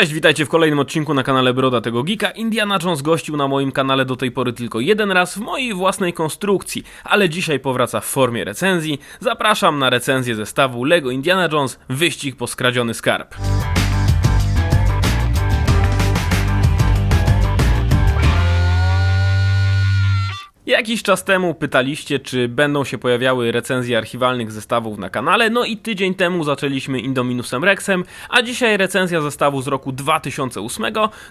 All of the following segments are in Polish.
Cześć, witajcie w kolejnym odcinku na kanale Broda tego Geeka. Indiana Jones gościł na moim kanale do tej pory tylko jeden raz w mojej własnej konstrukcji, ale dzisiaj powraca w formie recenzji. Zapraszam na recenzję zestawu LEGO Indiana Jones Wyścig po skradziony skarb. Jakiś czas temu pytaliście, czy będą się pojawiały recenzje archiwalnych zestawów na kanale, no i tydzień temu zaczęliśmy Indominusem Rexem, a dzisiaj recenzja zestawu z roku 2008,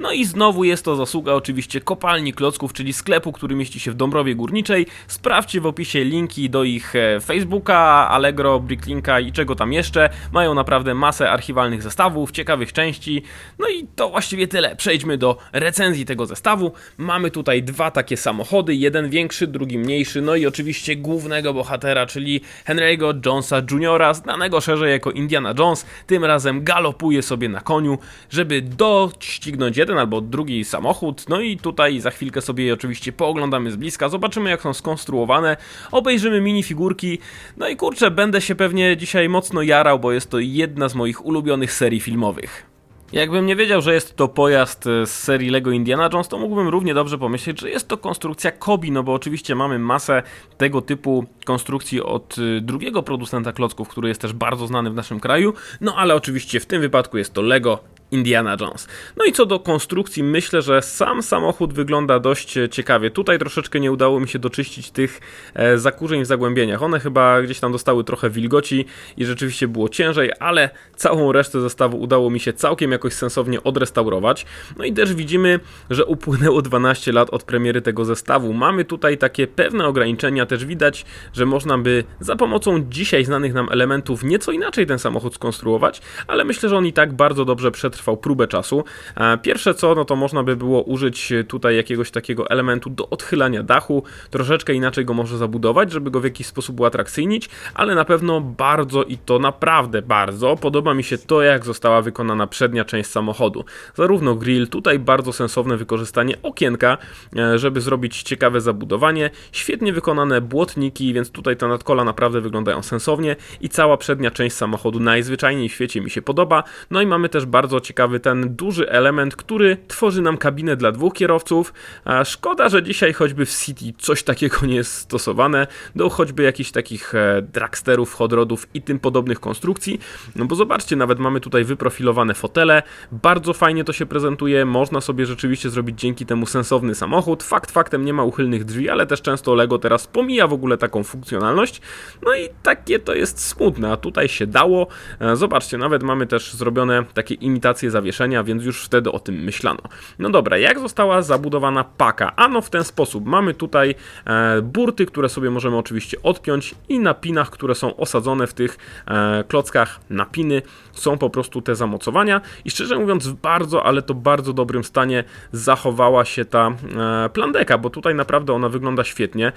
no i znowu jest to zasługa oczywiście kopalni klocków, czyli sklepu, który mieści się w Dąbrowie Górniczej. Sprawdźcie w opisie linki do ich e, Facebooka, Allegro, Bricklinka i czego tam jeszcze. Mają naprawdę masę archiwalnych zestawów, ciekawych części, no i to właściwie tyle. Przejdźmy do recenzji tego zestawu. Mamy tutaj dwa takie samochody, jeden większy, drugi mniejszy, no i oczywiście głównego bohatera, czyli Henry'ego Jonesa Jr., znanego szerzej jako Indiana Jones. Tym razem galopuje sobie na koniu, żeby doścignąć jeden albo drugi samochód. No i tutaj za chwilkę sobie je oczywiście pooglądamy z bliska, zobaczymy jak są skonstruowane, obejrzymy minifigurki. No i kurczę, będę się pewnie dzisiaj mocno jarał, bo jest to jedna z moich ulubionych serii filmowych. Jakbym nie wiedział, że jest to pojazd e, z serii Lego Indiana Jones, to mógłbym równie dobrze pomyśleć, że jest to konstrukcja Kobi, no bo oczywiście mamy masę tego typu konstrukcji od e, drugiego producenta klocków, który jest też bardzo znany w naszym kraju, no ale oczywiście w tym wypadku jest to Lego Indiana Jones. No i co do konstrukcji, myślę, że sam samochód wygląda dość e, ciekawie. Tutaj troszeczkę nie udało mi się doczyścić tych e, zakurzeń w zagłębieniach. One chyba gdzieś tam dostały trochę wilgoci i rzeczywiście było ciężej, ale całą resztę zestawu udało mi się całkiem jakoś sensownie odrestaurować. No i też widzimy, że upłynęło 12 lat od premiery tego zestawu. Mamy tutaj takie pewne ograniczenia, też widać, że można by za pomocą dzisiaj znanych nam elementów nieco inaczej ten samochód skonstruować, ale myślę, że on i tak bardzo dobrze przetrwał trwał próbę czasu. E, pierwsze co, no to można by było użyć tutaj jakiegoś takiego elementu do odchylania dachu, troszeczkę inaczej go może zabudować, żeby go w jakiś sposób uatrakcyjnić, ale na pewno bardzo i to naprawdę bardzo podoba mi się to, jak została wykonana przednia część samochodu. Zarówno grill, tutaj bardzo sensowne wykorzystanie okienka, e, żeby zrobić ciekawe zabudowanie, świetnie wykonane błotniki, więc tutaj te nadkola naprawdę wyglądają sensownie i cała przednia część samochodu najzwyczajniej w świecie mi się podoba. No i mamy też bardzo ciekawy ten duży element, który tworzy nam kabinę dla dwóch kierowców. A szkoda, że dzisiaj choćby w City coś takiego nie jest stosowane, do choćby jakichś takich e, dragsterów, hodrodów i tym podobnych konstrukcji. No bo zobaczcie, nawet mamy tutaj wyprofilowane fotele, bardzo fajnie to się prezentuje, można sobie rzeczywiście zrobić dzięki temu sensowny samochód. Fakt faktem nie ma uchylnych drzwi, ale też często Lego teraz pomija w ogóle taką funkcjonalność. No i takie to jest smutne, a tutaj się dało. E, zobaczcie, nawet mamy też zrobione takie imitacje zawieszenia, więc już wtedy o tym myślano. No dobra, jak została zabudowana paka? Ano w ten sposób. Mamy tutaj e, burty, które sobie możemy oczywiście odpiąć i na pinach, które są osadzone w tych e, klockach na piny są po prostu te zamocowania i szczerze mówiąc w bardzo, ale to bardzo dobrym stanie zachowała się ta e, plandeka, bo tutaj naprawdę ona wygląda świetnie,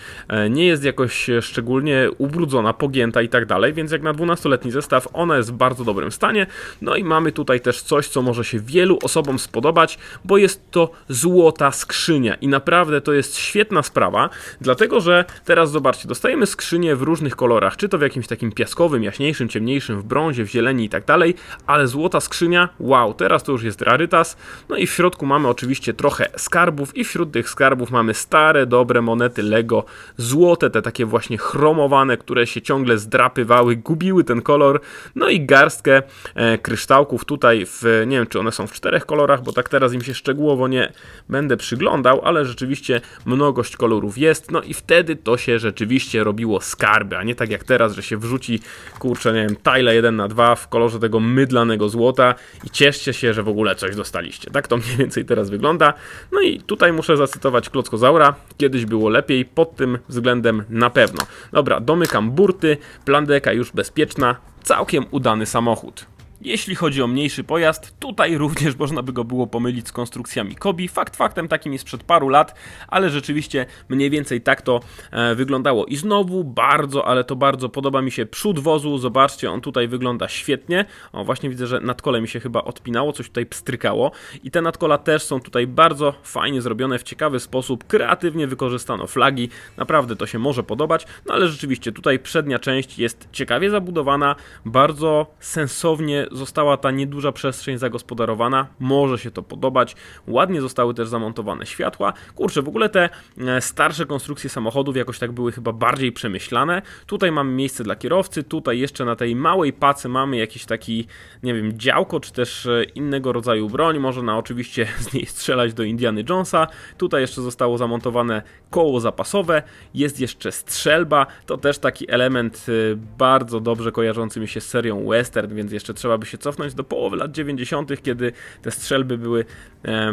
nie jest jakoś szczególnie ubrudzona, pogięta i tak dalej, więc jak na 12-letni zestaw ona jest w bardzo dobrym stanie, no i mamy tutaj też coś, co może się wielu osobom spodobać, bo jest to złota skrzynia. I naprawdę to jest świetna sprawa, dlatego że teraz zobaczcie, dostajemy skrzynię w różnych kolorach, czy to w jakimś takim piaskowym, jaśniejszym, ciemniejszym, w brązie, w zieleni i tak dalej, ale złota skrzynia, wow, teraz to już jest rarytas, no i w środku mamy oczywiście trochę skarbów i wśród tych skarbów mamy stare, dobre monety Lego, złote, te takie właśnie chromowane, które się ciągle zdrapywały, gubiły ten kolor, no i garstkę e, kryształków tutaj w nie wiem czy one są w czterech kolorach, bo tak teraz im się szczegółowo nie będę przyglądał, ale rzeczywiście mnogość kolorów jest, no i wtedy to się rzeczywiście robiło skarby, a nie tak jak teraz, że się wrzuci, kurczę, nie wiem, tile 1 na 2 w kolorze tego mydlanego złota i cieszcie się, że w ogóle coś dostaliście. Tak to mniej więcej teraz wygląda. No i tutaj muszę zacytować Klockozaura, kiedyś było lepiej, pod tym względem na pewno. Dobra, domykam burty, plandeka już bezpieczna, całkiem udany samochód. Jeśli chodzi o mniejszy pojazd, tutaj również można by go było pomylić z konstrukcjami Kobi. Fakt faktem takim jest sprzed paru lat, ale rzeczywiście mniej więcej tak to e, wyglądało. I znowu bardzo, ale to bardzo podoba mi się przód wozu. Zobaczcie, on tutaj wygląda świetnie. O, właśnie widzę, że nadkole mi się chyba odpinało, coś tutaj pstrykało. I te nadkola też są tutaj bardzo fajnie zrobione, w ciekawy sposób, kreatywnie wykorzystano flagi. Naprawdę to się może podobać, no ale rzeczywiście tutaj przednia część jest ciekawie zabudowana, bardzo sensownie została ta nieduża przestrzeń zagospodarowana, może się to podobać. Ładnie zostały też zamontowane światła. Kurczę, w ogóle te e, starsze konstrukcje samochodów jakoś tak były chyba bardziej przemyślane. Tutaj mamy miejsce dla kierowcy, tutaj jeszcze na tej małej pacy mamy jakiś taki, nie wiem, działko, czy też e, innego rodzaju broń. Można oczywiście z niej strzelać do Indiany Jonesa. Tutaj jeszcze zostało zamontowane koło zapasowe, jest jeszcze strzelba, to też taki element y, bardzo dobrze kojarzący mi się z serią western, więc jeszcze trzeba by się cofnąć do połowy lat 90., kiedy te strzelby były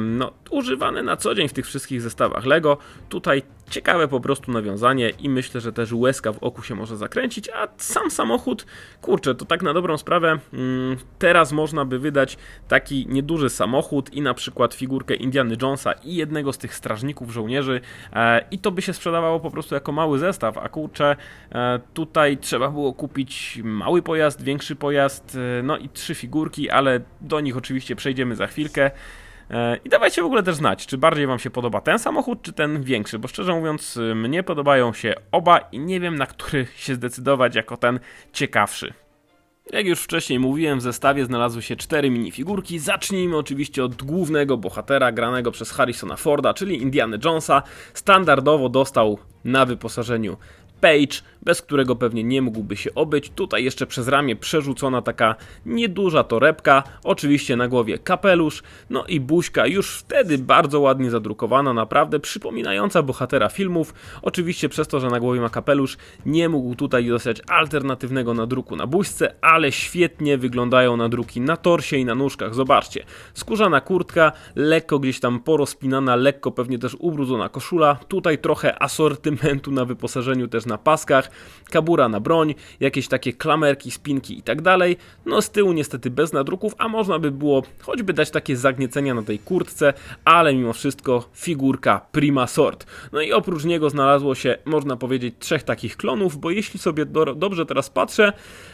no, używane na co dzień w tych wszystkich zestawach Lego. Tutaj ciekawe po prostu nawiązanie i myślę, że też łezka w oku się może zakręcić, a sam samochód, kurczę, to tak na dobrą sprawę, mm, teraz można by wydać taki nieduży samochód i na przykład figurkę Indiana Jonesa i jednego z tych strażników żołnierzy e, i to by się sprzedawało po prostu jako mały zestaw, a kurczę, e, tutaj trzeba było kupić mały pojazd, większy pojazd, e, no i trzy figurki, ale do nich oczywiście przejdziemy za chwilkę. E, I dawajcie w ogóle też znać, czy bardziej Wam się podoba ten samochód, czy ten większy, bo szczerze mówiąc, y, mnie podobają się oba i nie wiem, na który się zdecydować jako ten ciekawszy. Jak już wcześniej mówiłem, w zestawie znalazły się cztery minifigurki. Zacznijmy oczywiście od głównego bohatera granego przez Harrisona Forda, czyli Indiana Jonesa. Standardowo dostał na wyposażeniu Page, bez którego pewnie nie mógłby się obyć. Tutaj jeszcze przez ramię przerzucona taka nieduża torebka, oczywiście na głowie kapelusz, no i buźka już wtedy bardzo ładnie zadrukowana, naprawdę przypominająca bohatera filmów. Oczywiście przez to, że na głowie ma kapelusz, nie mógł tutaj dostać alternatywnego nadruku na buźce, ale świetnie wyglądają nadruki na torsie i na nóżkach. Zobaczcie, skórzana kurtka, lekko gdzieś tam porozpinana, lekko pewnie też ubrudzona koszula. Tutaj trochę asortymentu na wyposażeniu też na paskach, kabura na broń, jakieś takie klamerki, spinki i tak dalej. No z tyłu niestety bez nadruków, a można by było choćby dać takie zagniecenia na tej kurtce, ale mimo wszystko figurka prima sort. No i oprócz niego znalazło się, można powiedzieć, trzech takich klonów, bo jeśli sobie do, dobrze teraz patrzę,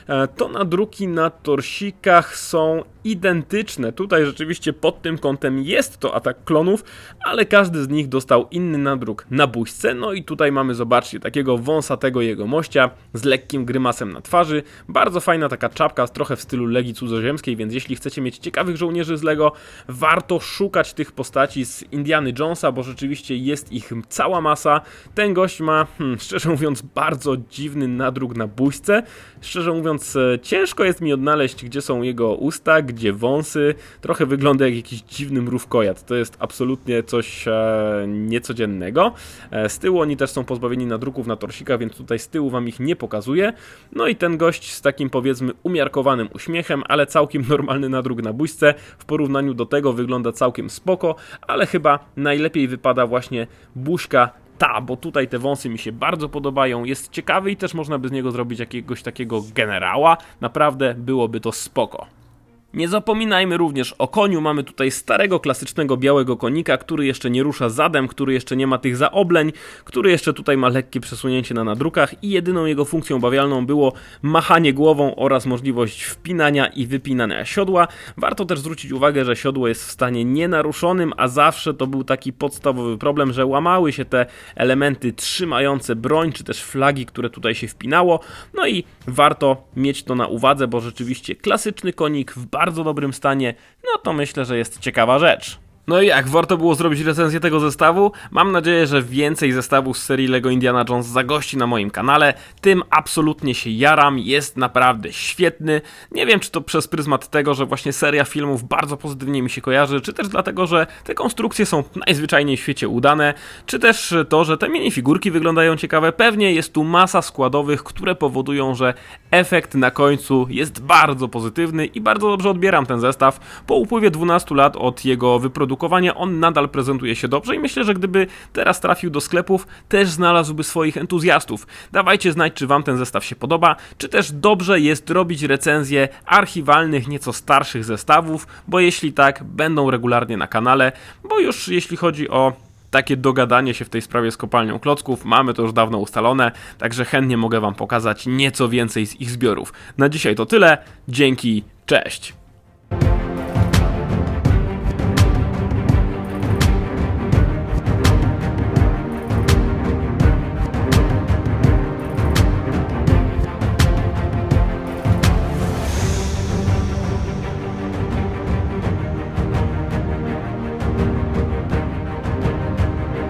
e, to nadruki na torsikach są identyczne. Tutaj rzeczywiście pod tym kątem jest to atak klonów, ale każdy z nich dostał inny nadruk na buźce. No i tutaj mamy, zobaczcie, takiego wąsatego jego mościa z lekkim grymasem na twarzy. Bardzo fajna taka czapka, trochę w stylu Legii Cudzoziemskiej, więc jeśli chcecie mieć ciekawych żołnierzy z Lego, warto szukać tych postaci z Indiany Jonesa, bo rzeczywiście jest ich cała masa. Ten gość ma, hmm, szczerze mówiąc, bardzo dziwny nadruk na buźce. Szczerze mówiąc, e, ciężko jest mi odnaleźć, gdzie są jego usta, gdzie wąsy. Trochę wygląda jak jakiś dziwny mrówkojad. To jest absolutnie coś e, niecodziennego. E, z tyłu oni też są pozbawieni nadruków na torsikach, więc tutaj z tyłu wam ich nie pokazuję. No i ten gość z takim powiedzmy umiarkowanym uśmiechem, ale całkiem normalny nadruk na buźce. W porównaniu do tego wygląda całkiem spoko, ale chyba najlepiej wypada właśnie buźka ta, bo tutaj te wąsy mi się bardzo podobają, jest ciekawy i też można by z niego zrobić jakiegoś takiego generała. Naprawdę byłoby to spoko. Nie zapominajmy również o koniu. Mamy tutaj starego, klasycznego białego konika, który jeszcze nie rusza zadem, który jeszcze nie ma tych zaobleń, który jeszcze tutaj ma lekkie przesunięcie na nadrukach i jedyną jego funkcją bawialną było machanie głową oraz możliwość wpinania i wypinania siodła. Warto też zwrócić uwagę, że siodło jest w stanie nienaruszonym, a zawsze to był taki podstawowy problem, że łamały się te elementy trzymające broń, czy też flagi, które tutaj się wpinało. No i warto mieć to na uwadze, bo rzeczywiście klasyczny konik w bardzo dobrym stanie, no to myślę, że jest ciekawa rzecz. No i jak, warto było zrobić recenzję tego zestawu? Mam nadzieję, że więcej zestawów z serii LEGO Indiana Jones zagości na moim kanale. Tym absolutnie się jaram, jest naprawdę świetny. Nie wiem, czy to przez pryzmat tego, że właśnie seria filmów bardzo pozytywnie mi się kojarzy, czy też dlatego, że te konstrukcje są najzwyczajniej w świecie udane, czy też to, że te minifigurki wyglądają ciekawe. Pewnie jest tu masa składowych, które powodują, że efekt na końcu jest bardzo pozytywny i bardzo dobrze odbieram ten zestaw. Po upływie 12 lat od jego wyprodukowania on nadal prezentuje się dobrze i myślę, że gdyby teraz trafił do sklepów, też znalazłby swoich entuzjastów. Dawajcie znać, czy Wam ten zestaw się podoba, czy też dobrze jest robić recenzje archiwalnych, nieco starszych zestawów, bo jeśli tak, będą regularnie na kanale, bo już jeśli chodzi o takie dogadanie się w tej sprawie z kopalnią klocków. Mamy to już dawno ustalone, także chętnie mogę Wam pokazać nieco więcej z ich zbiorów. Na dzisiaj to tyle. Dzięki, cześć.